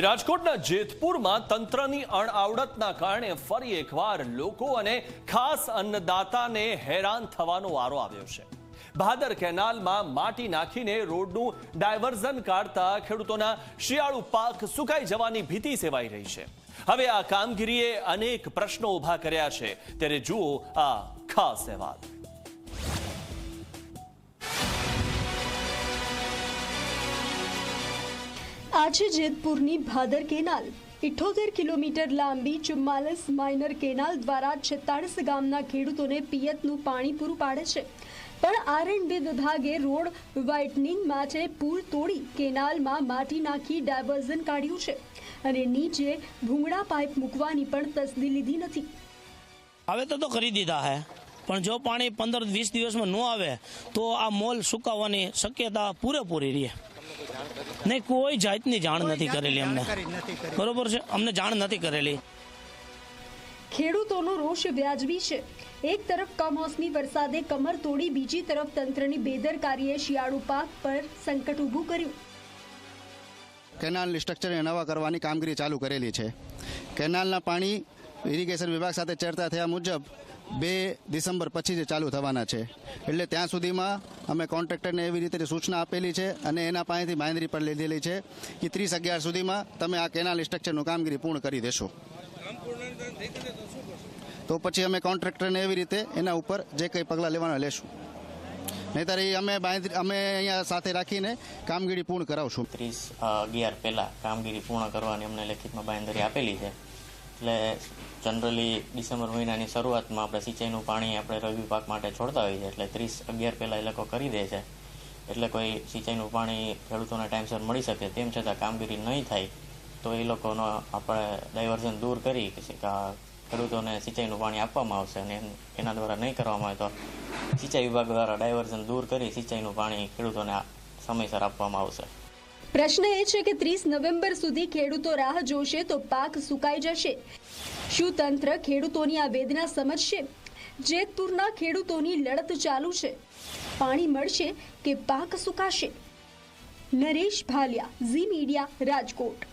રાજકોટના જેતપુરમાં તંત્રની અણઆવડતના કારણે ફરી એકવાર લોકો અને ખાસ અન્નદાતાને હેરાન થવાનો વારો આવ્યો છે. ભાદર કેનાલમાં માટી નાખીને રોડનું ડાયવર્ઝન કાઢતા ખેડૂતોના શિયાળુ પાક સુકાઈ જવાની ભીતિ સેવાઈ રહી છે. હવે આ કામગીરીએ અનેક પ્રશ્નો ઊભા કર્યા છે. ત્યારે જુઓ આ ખાસ અહેવાલ. આજે જેતપુરની ભાદર કેનાલ ઇઠોતેર કિલોમીટર લાંબી ચુમ્માલીસ માઇનર કેનાલ દ્વારા છેતાળીસ ગામના ખેડૂતોને પિયતનું પાણી પૂરું પાડે છે પણ આરએનબી વિભાગે રોડ વ્હાઇટનિંગ માટે પૂર તોડી કેનાલમાં માટી નાખી ડાયવર્ઝન કાઢ્યું છે અને નીચે ભૂંગળા પાઇપ મૂકવાની પણ તસદી લીધી નથી હવે તો કરી દીધા હે. પણ જો પાણી પંદર વીસ દિવસમાં ન આવે, તો આ મોલ સુકાવવાની શક્યતા પૂરેપૂરી રહે. નહીં કોઈ જાતની જાણ નથી કરેલી અમને. બરોબર છે? અમને જાણ નથી કરેલી. ખેડૂતોનો રોષ વ્યાજબી છે. એક તરફ કમોસમી વરસાદે કમર તોડી બીજી તરફ તંત્રની બેદરકારીએ શિયાળુ પાક પર સંકટ ઊભું કર્યું. કેનાલ સ્ટ્રક્ચર નવા કરવાની કામગીરી ચાલુ કરેલી છે. કેનાલના પાણી ઇરિગેશન વિભાગ સાથે ચર્ચા થયા મુજબ બે ડિસેમ્બર પછી જ ચાલુ થવાના છે. એટલે ત્યાં સુધીમાં અમે કોન્ટ્રાક્ટરને એવી રીતે સૂચના આપેલી છે અને એના પાસેથી બાંધરી પણ લીધેલી છે કે ત્રીસ અગિયાર સુધીમાં તમે આ કેનાલ સ્ટ્રક્ચરનું કામગીરી પૂર્ણ કરી દેશો. તો પછી અમે કોન્ટ્રાક્ટરને એવી રીતે એના ઉપર જે કંઈ પગલાં લેવાના લેશું. નહીતર એ અમે બાંયધરી અમે અહીંયા સાથે રાખીને કામગીરી પૂર્ણ કરાવશું. ત્રીસ અગિયાર પહેલાં કામગીરી પૂર્ણ કરવાની અમને લેખિતમાં બાંધરી આપેલી છે. એટલે જનરલી ડિસેમ્બર મહિનાની શરૂઆતમાં આપણે સિંચાઈનું પાણી આપણે રવિ પાક માટે છોડતા હોઈએ છીએ. એટલે ત્રીસ અગિયાર પહેલાં એ લોકો કરી દે છે. એટલે કોઈ સિંચાઈનું પાણી ખેડૂતોને ટાઈમસર મળી શકે. તેમ છતાં કામગીરી નહીં થાય, તો એ લોકોનો આપણે ડાયવર્ઝન દૂર કરી ખેડૂતોને સિંચાઈનું પાણી આપવામાં આવશે અને એના દ્વારા નહીં કરવામાં આવે તો સિંચાઈ વિભાગ દ્વારા ડાયવર્ઝન દૂર કરી સિંચાઈનું પાણી ખેડૂતોને સમયસર આપવામાં આવશે. પ્રશ્ન એ છે કે ત્રીસ નવેમ્બર સુધી ખેડૂતો રાહ જોશે તો પાક સુકાઈ જશે. શું તંત્ર ખેડૂતોની આ વેદના સમજશે? જેતપુરના ખેડૂતોની લડત ચાલુ છે. પાણી મળશે કે પાક સુકાશે? નરેશ ભાલિયા, ઝી મીડિયા, રાજકોટ.